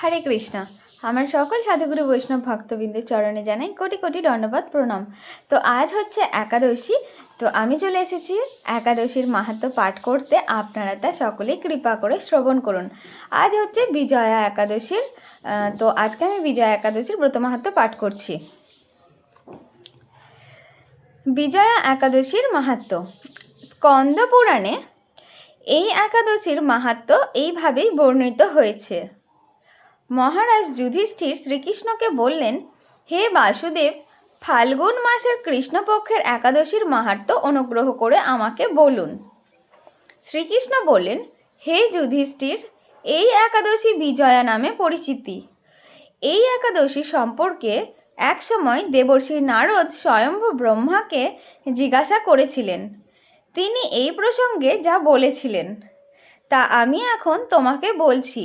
হরে কৃষ্ণ। আমার সকল সাধুগুরু বৈষ্ণব ভক্তবৃন্দের চরণে জানাই কোটি কোটি ধন্যবাদ, প্রণাম। তো আজ হচ্ছে একাদশী। তো আমি চলে এসেছি একাদশীর মাহাত্ম পাঠ করতে। আপনারা তা সকলেই কৃপা করে শ্রবণ করুন। আজ হচ্ছে বিজয়া একাদশীর তো আজকে আমি বিজয়া একাদশীর ব্রত মাহাত্ম পাঠ করছি। বিজয়া একাদশীর মাহাত্ম। স্কন্দ পুরাণে এই একাদশীর মাহাত্ম এইভাবেই বর্ণিত হয়েছে। মহারাজ যুধিষ্ঠির শ্রীকৃষ্ণকে বললেন, হে বাসুদেব, ফাল্গুন মাসের কৃষ্ণপক্ষের একাদশীর মাহাত্ম অনুগ্রহ করে আমাকে বলুন। শ্রীকৃষ্ণ বললেন, হে যুধিষ্ঠির, এই একাদশী বিজয়া নামে পরিচিতি। এই একাদশী সম্পর্কে একসময় দেবর্ষি নারদ স্বয়ম্ভু ব্রহ্মাকে জিজ্ঞাসা করেছিলেন। তিনি এই প্রসঙ্গে যা বলেছিলেন, তা আমি এখন তোমাকে বলছি।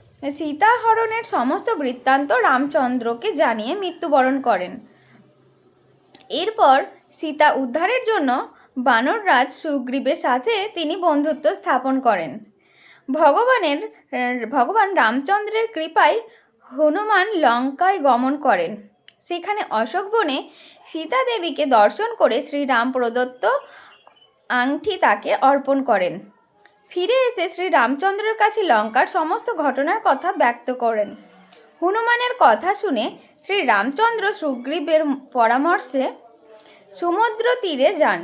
সীতাহরণের সমস্ত বৃত্তান্ত রামচন্দ্রকে জানিয়ে মৃত্যুবরণ করেন। এরপর সীতা উদ্ধারের জন্য বানররাজ সুগ্রীবের সাথে তিনি বন্ধুত্ব স্থাপন করেন। ভগবানের, ভগবান রামচন্দ্রের কৃপায় হনুমান লঙ্কায় গমন করেন। সেখানে অশোক বনে সীতা দেবীকে দর্শন করে শ্রীরাম প্রদত্ত আংটি তাকে অর্পণ করেন। ফিরে এসে শ্রী রামচন্দ্রের কাছে লঙ্কার সমস্ত ঘটনার কথা ব্যক্ত করেন। হনুমানের কথা শুনে শ্রী রামচন্দ্র সুগ্রীবের পরামর্শে সমুদ্র তীরে যান।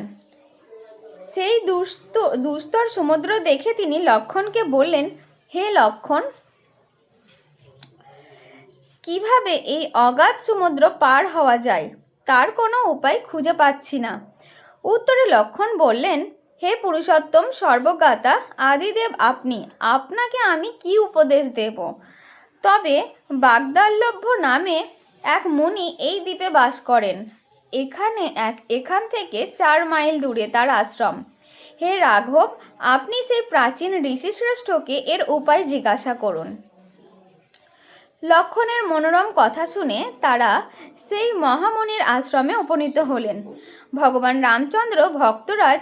সেই দুস্ত দুস্তর সমুদ্র দেখে তিনি লক্ষণকে বললেন, হে লক্ষণ, কীভাবে এই অগাধ সমুদ্র পার হওয়া যায়? তার কোনো উপায় খুঁজে পাচ্ছি না। উত্তরে লক্ষণ বললেন হে পুরুষোত্তম সর্বজ্ঞাতা আদিদেব আপনি, আপনাকে আমি কি উপদেশ দেব? তবে বাগদাল্লভ্য নামে এক মুনি এই দ্বীপে বাস করেন। এখানে এক, এখান থেকে চার মাইল দূরে তার আশ্রম। হে রাঘব, আপনি সেই প্রাচীন ঋষিশ্রেষ্ঠকে এর উপায় জিজ্ঞাসা করুন। লক্ষণের মনোরম কথা শুনে তারা সেই মহামুনির আশ্রমে উপনীত হলেন। ভগবান রামচন্দ্র ভক্তরাজ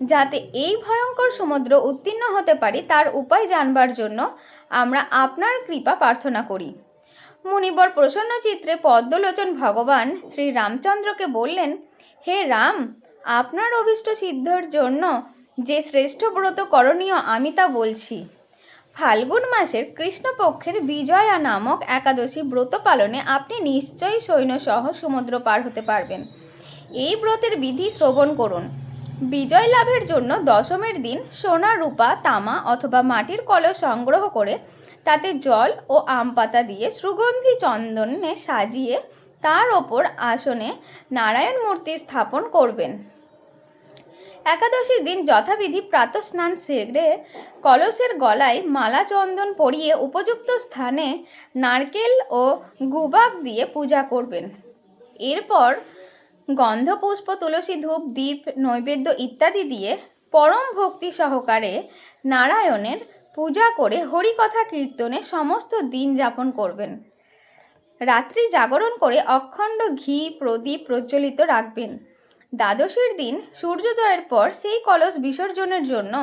যাতে এই ভয়ঙ্কর সমুদ্র উত্তীর্ণ হতে পারি, তার উপায় জানবার জন্য আমরা আপনার কৃপা প্রার্থনা করি। মুনিবর প্রসন্ন চিত্রে পদ্মলোচন ভগবান শ্রী রামচন্দ্রকে বললেন, হে রাম, আপনার অভীষ্ট সিদ্ধর জন্য যে শ্রেষ্ঠ ব্রত করণীয় আমি তা বলছি। ফাল্গুন মাসের কৃষ্ণপক্ষের বিজয়া নামক একাদশী ব্রত পালনে আপনি নিশ্চয়ই সৈন্যসহ সমুদ্র পার হতে পারবেন। এই ব্রতের বিধি শ্রবণ করুন। বিজয় লাভের জন্য দশমের দিন সোনা, রূপা, তামা অথবা মাটির কলস সংগ্রহ করে তাতে জল ও আম পাতা দিয়ে সুগন্ধি চন্দনে সাজিয়ে তার ওপর আসনে নারায়ণ মূর্তি স্থাপন করবেন। একাদশীর দিন যথাবিধি প্রাতঃস্নান সেরে কলসের গলায় মালা চন্দন পরিয়ে উপযুক্ত স্থানে নারকেল ও গুবাক দিয়ে পূজা করবেন। এরপর গন্ধপুষ্প, তুলসী ধূপ, দীপ, নৈবেদ্য ইত্যাদি দিয়ে পরম ভক্তি সহকারে নারায়ণের পূজা করে হরিকথা কীর্তনে সমস্ত দিন যাপন করবেন। রাত্রি জাগরণ করে অখণ্ড ঘি, প্রদীপ প্রজ্বলিত রাখবেন। দ্বাদশীর দিন সূর্যোদয়ের পর সেই কলস বিসর্জনের জন্য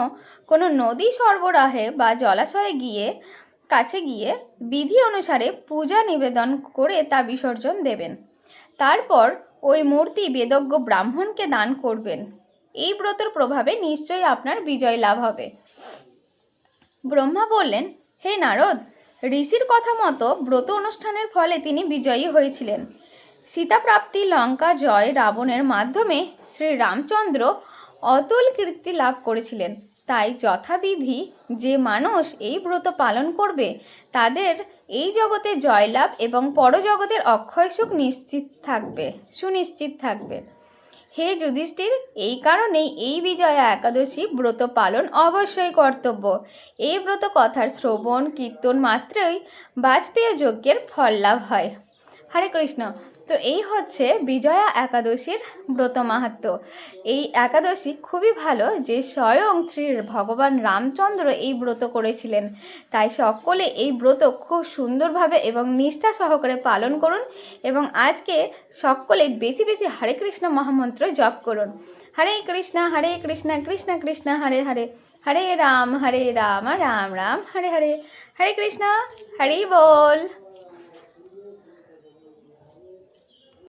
কোনো নদী সরবরাহে বা জলাশয়ে গিয়ে, কাছে গিয়ে বিধি অনুসারে পূজা নিবেদন করে তা বিসর্জন দেবেন। তারপর ওই মূর্তি বেদজ্ঞ ব্রাহ্মণকে দান করবেন। এই ব্রতের প্রভাবে নিশ্চয়ই আপনার বিজয় লাভ হবে। ব্রহ্মা বললেন, হে নারদ, ঋষির কথা মতো ব্রত অনুষ্ঠানের ফলে তিনি বিজয়ী হয়েছিলেন। সীতাপ্রাপ্তি লঙ্কা জয় রাবণের মাধ্যমে শ্রী রামচন্দ্র অতুল কীর্তি লাভ করেছিলেন। তাই যথাবিধি যে মানুষ এই ব্রত পালন করবে, তাদের এই জগতে জয়লাভ এবং পরজগতের অক্ষয় সুখ নিশ্চিত থাকবে, সুনিশ্চিত থাকবে। হে যুধিষ্ঠির, এই কারণেই এই বিজয়া একাদশী ব্রত পালন অবশ্যই কর্তব্য। এই ব্রত কথার শ্রবণ, কীর্তন মাত্রই বাজপেয় যজ্ঞের ফল লাভ হয়। হরে কৃষ্ণ। তো এই হচ্ছে বিজয়া একাদশীর ব্রত মাহাত্ম। এই একাদশী খুবই ভালো যে স্বয়ং শ্রী ভগবান রামচন্দ্র এই ব্রত করেছিলেন। তাই সকলে এই ব্রত খুব সুন্দরভাবে এবং নিষ্ঠা সহকারে পালন করুন এবং আজকে সকলে বেশি বেশি হরে কৃষ্ণ মহামন্ত্র জপ করুন। হরে কৃষ্ণ হরে কৃষ্ণ কৃষ্ণ কৃষ্ণ, হরে হরে। হরে রাম হরে রাম রাম রাম, হরে হরে। হরে কৃষ্ণ, হরি বল।